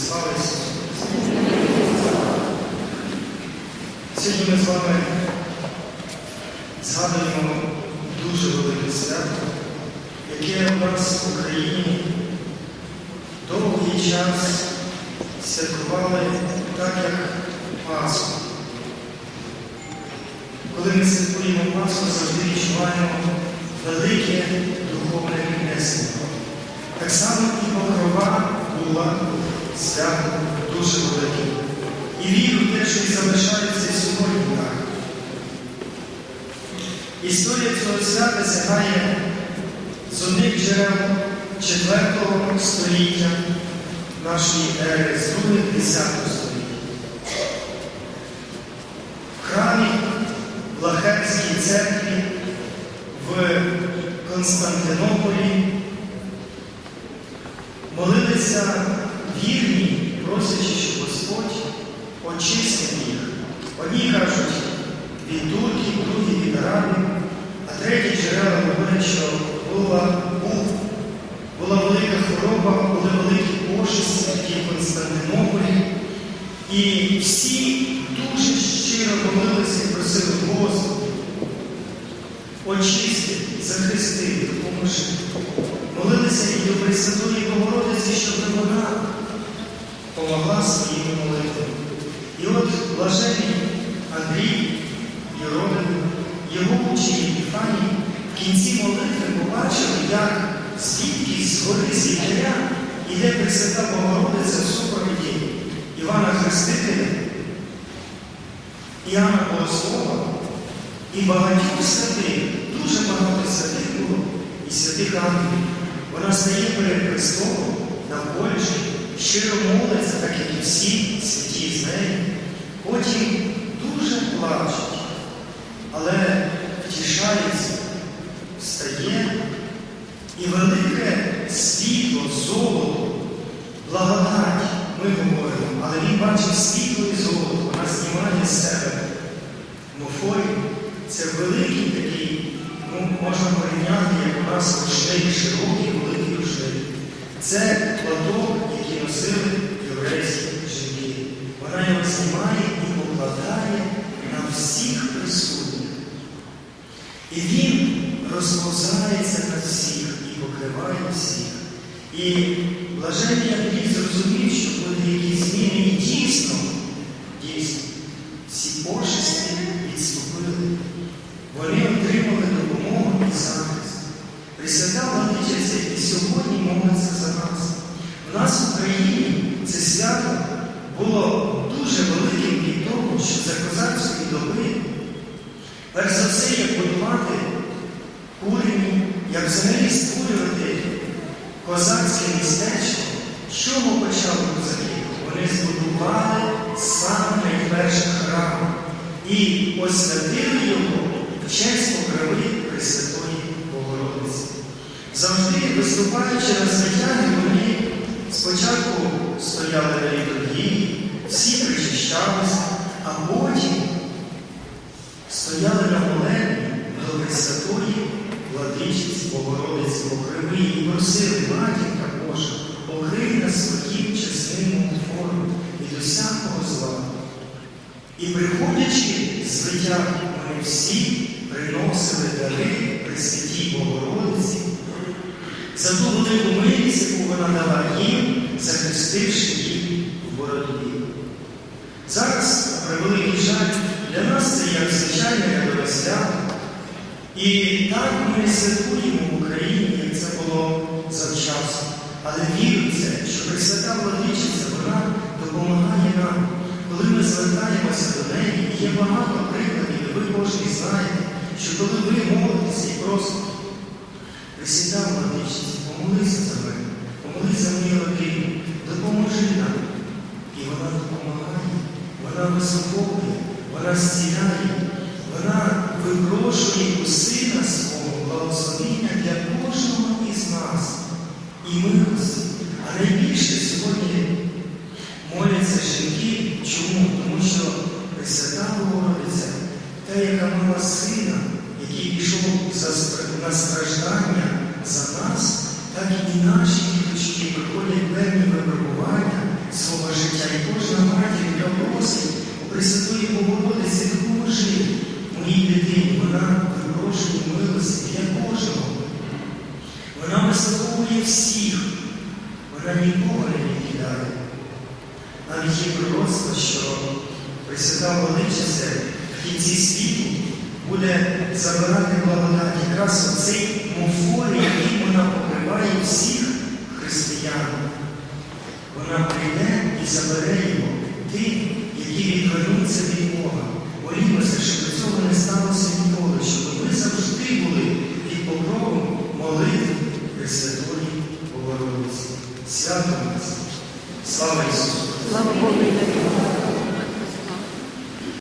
Слава Ісусу! Сьогодні ми з вами згадуємо дуже велике свято, яке у нас в Україні довгий час святкували так, як Пасху. Коли ми святкуємо Пасху, завжди відчуваємо велике духовне піднесення. Так само і покрова була свято дуже велике. І віру в і залишається сьогодні так. Історія цього свята сягає з одних джерел 4 століття нашої ери, з других 10 століття. В храмі в церкві в Константинополі молилися вірні, просячи, щоб Господь очистив їх. Одні кажуть від турків, другі від арабів, а треті джерела говорять, що була, був, була велика хвороба, були великі пошесті тоді в Константинополі. І всі дуже щиро молилися і просили Господа, очисти, захисти, допоможи. Молилися і до Пресвятої Богородиці, щоб вона помогла своїми молитвами. І от блажений Андрій і родин, його учні Епіфаній в кінці молитви побачили, як звідки з гори звідкаря іде Пресвята Богородиця в супровіді Івана Хрестителя, Іоанна Богослова і багатьох святих, дуже багато святих було і святих ангелів. Вона стає перед Христом на Польщі, щиро молиться, так як і всі святі з нею. Потім дуже плачуть, але втішається, встає і велике світло, золото, благодать, ми говоримо, але він бачить світло і золото, вона знімає з себе. Мофорі це великий такий, ну, можна порівняти, як у нас рушей, широкий, великий рушей. Це платок, який єврейські жінки. Вона його знімає і покладає на всіх присутніх. І він розповзається на всіх і покриває всіх. І блаженний Андрій зрозумів, що були якісь зміни і дійсно, дійсно, всі пошесті відступили. Вони отримали допомогу і захист. Пресвята Владичиця і сьогодні молиться за нас. У нас в Україні це свято було дуже великим від того, що за козацької доби, перш за все, як будувати курені, як взагалі створювати козацьке містечко, з чого почали козаки? Вони збудували саме найперший храм і освятили його в честь покрови Пресвятої Богородиці. Завжди, виступаючи на святяни, вони спочатку стояли на літургії, всі причащалися, а потім стояли на молебні до Пресвятої Владичиці Богородиці покриви і просили матінка Божа, покрий нас своїм чесним форму від усякого зла. І приходячи з витяг, ми всі приносили дари Пресвятій Богородиці за ту велику милість, яку вона дала їм, захистивши їх в боротьбі. Зараз, на превеликий жаль, для нас це як звичайне рядове свято. І так ми святкуємо в Україні, як це було завчасно. Але вірується, що Пресвята Владичиця, вона допомагає нам, коли ми звертаємося до неї, є багато прикладів, і ви кожен знаєте, що коли ви молитеся і просите, Пресвята Владичиця, помолися за мене, помолися за мою родину, допоможи нам. І вона допомагає, вона високовує, розсіяє, вона випрошує у сина свого благословіння для кожного із нас і милості. А найбільше сьогодні моляться жінки. Чому? Тому що Пресвята Богородиця, та, яка мала сина, який пішов на страждання за нас, так і наші діточки проходять певні випробування свого життя. І кожна матір для просить. Пресвятої Богородиці, допоможи моїй дитині, вона припрошує милості для кожного. Вона вислуховує всіх, вона нікого не відкидає. Навіть є пророцтво, що Пресвята Величиця в кінці світу буде забирати благодать якраз оцей мофорій, який вона покриває всіх християн. Вона прийде і забере їх. Ти, які відвернуться від Бога, молімося, щоб цього не сталося ніколи, щоб ми завжди були під покровом молитви Пресвятої Богородиці. Свято нас! Слава Ісусу! Слава Богу!